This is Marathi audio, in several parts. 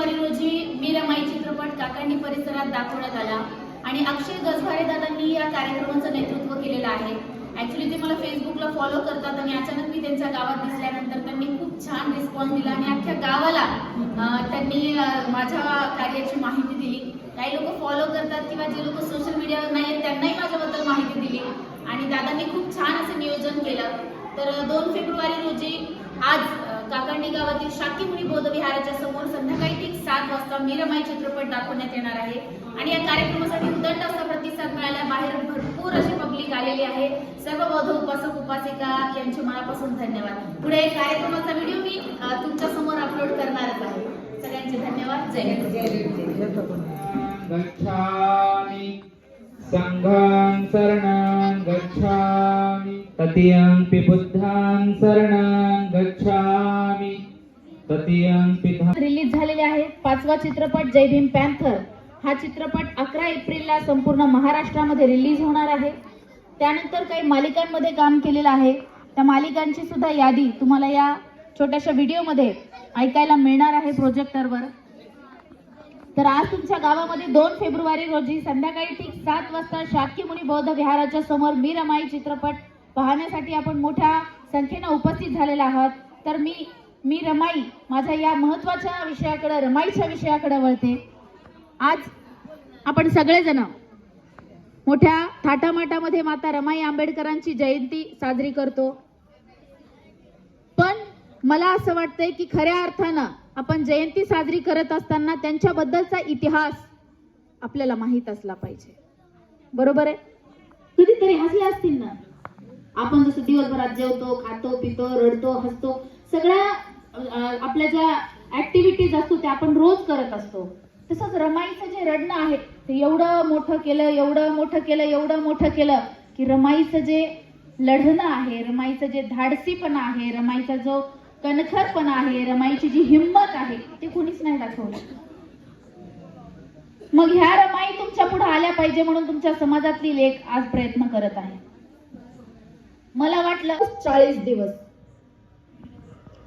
फेब्रुवारी रोजी मी रमाई चित्रपट काकांनी परिसरात दाखवण्यात आला आणि अक्षय गजभारे दादांनी या कार्यक्रमाचं नेतृत्व केलेलं आहे. ऍक्च्युली ते मला फेसबुकला फॉलो करतात आणि अचानक मी त्यांच्या गावात दिसल्यानंतर त्यांनी खूप छान रिस्पॉन्स दिला आणि अख्ख्या गावाला त्यांनी माझ्या कार्याची माहिती दिली. काही लोक फॉलो करतात किंवा जे लोक सोशल मीडियावर नाही आहेत त्यांनाही माझ्याबद्दल माहिती दिली. आणि दादांनी खूप छान असं नियोजन केलं. तर दोन फेब्रुवारी रोजी आज काकांडी गावातील शाकीमुनी बौद्ध विहाराच्या समोर संध्याकाळी ठीक मीरमाई चित्रपट दाखवण्यात येणार आहे. आणि या कार्यक्रमासाठी उदंड असा प्रतिसाद मिळाला बाहेर भरपूर अशी पब्लिक आलेली आहे. सर्व बौद्ध उपासक उपासिका यांचे मनापासून धन्यवाद. पुढे कार्यक्रमाचा व्हिडिओ मी तुमच्यासमोर अपलोड करणारच आहे. सगळ्यांचे धन्यवाद. जय हिंद. संघां शरणां गच्छामि. ततीयंपि बुद्धां शरणां रिलीज झालेले आहे पाचवा चित्रपट जय भीम पॅन्थर. हा चित्रपट अकरा एप्रिलला संपूर्ण महाराष्ट्रामध्ये रिलीज होणार आहे. त्यानंतर काही मालिकांमध्ये काम केलेलं आहे. त्या मालिकांची सुद्धा यादी तुम्हाला या छोट्याशा व्हिडिओमध्ये ऐकायला मिळणार आहे प्रोजेक्टरवर. तर आज तुमच्या गावामध्ये दोन फेब्रुवारी रोजी संध्याकाळी ठीक सात वाजता शाक्यमुनी बौद्ध विहाराच्या समोर मी रमाई चित्रपट पाहण्यासाठी आपण मोठ्या संख्येनं उपस्थित झालेला आहात. तर मी मी रमाई माझ्या या महत्त्वाच्या विषयाकडे रमाईच्या विषयाकडे वळते. आज आपण सगळेजण मोठ्या थाटामाटामध्ये माता रमाई आंबेडकरांची जयंती साजरी करतो. पण मला असं वाटतंय की खऱ्या अर्थानं आपण जयंती साजरी करत असताना त्यांच्याबद्दलचा इतिहास आपल्याला माहीत असला पाहिजे. बरोबर आहे? कितीतरी हसले असतील ना? आपण जसं दिवसभरात जेवतो खातो पितो रडतो हसतो सगळ्या आपल्या ज्या ऍक्टिव्हिटीज असतो त्या आपण रोज करत असतो. तसंच रमाईचं जे रडणं आहे ते एवढं मोठं केलं एवढं मोठं केलं एवढं मोठं केलं की रमाईचं जे लढणं आहे रमाईचं जे धाडसीपणा आहे रमाईचा जो कणखरपणा आहे रमाईची जी हिंमत आहे ते कुणीच नाही दाखवलं. मग ह्या रमाई तुमच्यापुढे आल्या पाहिजे म्हणून तुमच्या समाजातली लेख आज प्रयत्न करत आहे. मला वाटलं चाळीस दिवस.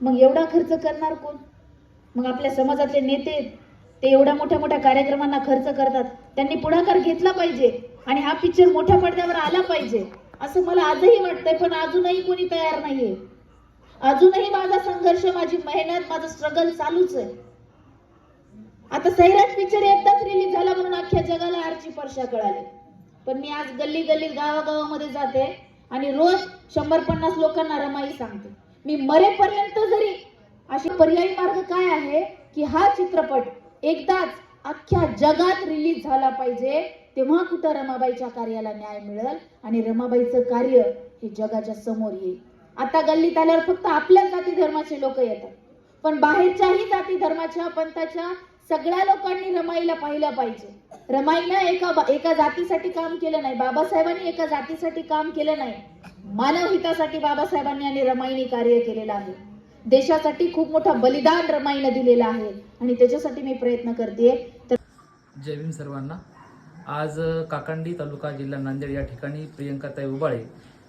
मग एवढा खर्च करणार कोण? मग आपल्या समाजातले नेते ते एवढ्या मोठ्या मोठ्या कार्यक्रमांना खर्च करतात. त्यांनी पुढाकार घेतला पाहिजे आणि हा पिक्चर मोठ्या पडद्यावर आला पाहिजे. असं मला आजही वाटतंय पण अजूनही कोणी तयार नाहीये. अजूनही माझा संघर्ष माझी मेहनत माझं स्ट्रगल चालूच आहे. आता सैराज पिक्चर एकदाच रिलीज झाला म्हणून अख्ख्या जगाला आरची परशा कळाली. पण मी आज गल्ली गल्ली गावागावामध्ये जाते आणि रोज शंभर पन्नास लोकांना रमाई सांगते. मी मरेपर्यंत जरी अशी पर्यायी मार्ग काय आहे की हा चित्रपट एकदाच अख्ख्या जगात रिलीज झाला पाहिजे तेव्हा कुठं रमाबाईच्या कार्याला न्याय मिळेल आणि रमाबाईचं कार्य हे जगाच्या समोर येईल. आता गल्लीत आल्यावर फक्त आपल्या जाती धर्माचे लोक येतात. पण बाहेरच्याही जाती धर्माच्या पंथाच्या सगळ्या लोकांनी रमाईला पाहिलं पाहिजे. रमाईनं एका एका जातीसाठी काम केलं नाही. बाबासाहेबांनी एका जातीसाठी काम केलं नाही. मानव हितासाठी बाबासाहेबांनी आणि रमाईने कार्य केलेलं आहे. देशासाठी खूप मोठा बलिदान रमाईनं दिलेलं आहे. आणि त्याच्यासाठी मी प्रयत्न करते तर जय भीम सर्वांना. आज काकंडी काकांडी तालुका जिल्हा नांदेड या ठिकाणी प्रियंकाताई उबाळे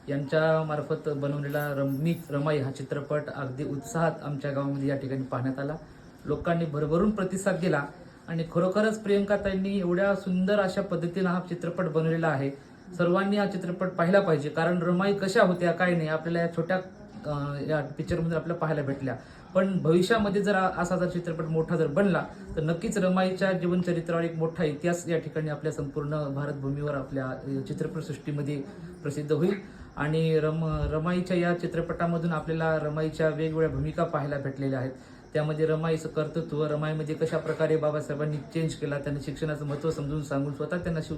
यांच्या मार्फत बनवलेला रमी रमाई हा चित्रपट अगदी उत्साहात आमच्या गावामध्ये या ठिकाणी पाहण्यात आला. लोकांनी भरभरून प्रतिसाद दिला आणि खरोखरच प्रियंकाताईंनी एवढ्या सुंदर अशा पद्धतीनं हा चित्रपट बनवलेला आहे. सर्वांनी हा चित्रपट पाहिला पाहिजे कारण रमाई कशा होत्या काय नाही आपल्याला या छोट्या या पिक्चरमध्ये आपल्याला पाहायला भेटल्या. पण भविष्यामध्ये जर असा जर चित्रपट मोठा जर बनला तर नक्कीच रमाईच्या जीवनचरित्रावर एक मोठा इतिहास या ठिकाणी आपल्या संपूर्ण भारतभूमीवर आपल्या चित्रपटसृष्टीमध्ये प्रसिद्ध होईल. आणि रम रमाईच्या या चित्रपटामधून आपल्याला रमाईच्या वेगवेगळ्या भूमिका पाहायला भेटलेल्या आहेत. त्यामध्ये रमाईचं कर्तृत्व रमाईमध्ये कशा प्रकारे बाबासाहेबांनी चेंज केला त्यांनी शिक्षणाचं महत्त्व समजून सांगून स्वतः त्यांना शु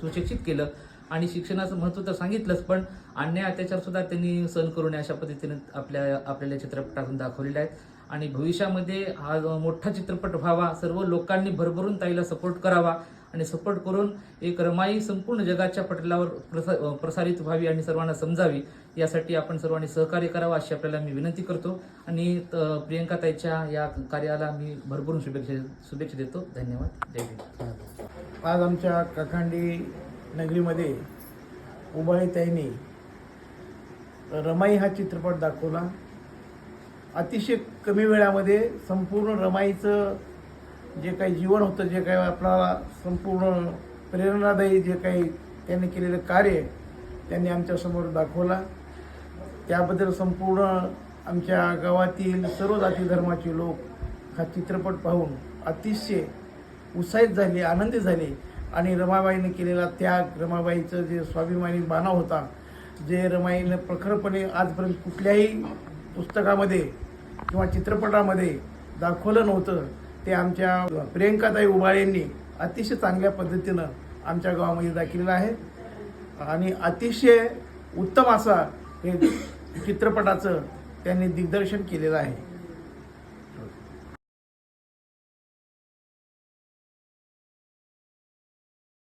सुशिक्षित केलं. आणि शिक्षणाचं महत्त्व तर सांगितलंच पण अन्याय अत्याचारसुद्धा त्यांनी सहन करू नये अशा पद्धतीने आपल्या आपल्याला चित्रपटातून दाखवलेले आहेत. आणि भविष्यामध्ये हा मोठा चित्रपट व्हावा सर्व लोकांनी भरभरून ताईला सपोर्ट करावा आणि सपोर्ट करून एक रमाई संपूर्ण जगाच्या पटलावर प्रसा प्रसारित व्हावी आणि सर्वांना समजावी यासाठी आपण सर्वांनी सहकार्य करावं अशी आपल्याला मी विनंती करतो. आणि प्रियंका ताईच्या या कार्याला मी भरपूर शुभेच्छा शुभेच्छा देतो. धन्यवाद. जय हिंद. आज आमच्या काकांडी नगरीमध्ये उबाळीताईंनी रमाई हा चित्रपट दाखवला. अतिशय कमी वेळामध्ये संपूर्ण रमाईचं जे काही जीवन होतं जे काही आपणाला संपूर्ण प्रेरणादायी जे काही त्यांनी केलेलं कार्य त्यांनी आमच्यासमोर दाखवला. त्याबद्दल संपूर्ण आमच्या गावातील सर्व जाती धर्माचे लोक हा चित्रपट पाहून अतिशय उत्साहित झाले आनंदी झाले आणि रमाबाईने केलेला त्याग रमाबाईचं जे स्वाभिमानी बाणा होता जे रमाईनं प्रखरपणे आजपर्यंत कुठल्याही पुस्तकामध्ये किंवा चित्रपटामध्ये दाखवलं नव्हतं. ते आमच्या प्रियंकाताई उबाळेंनी अतिशय चांगल्या पद्धतीनं आमच्या गावामध्ये दाखवलेलं आहे. आणि अतिशय उत्तम असा हे चित्रपटाचं त्यांनी दिग्दर्शन केलेलं आहे.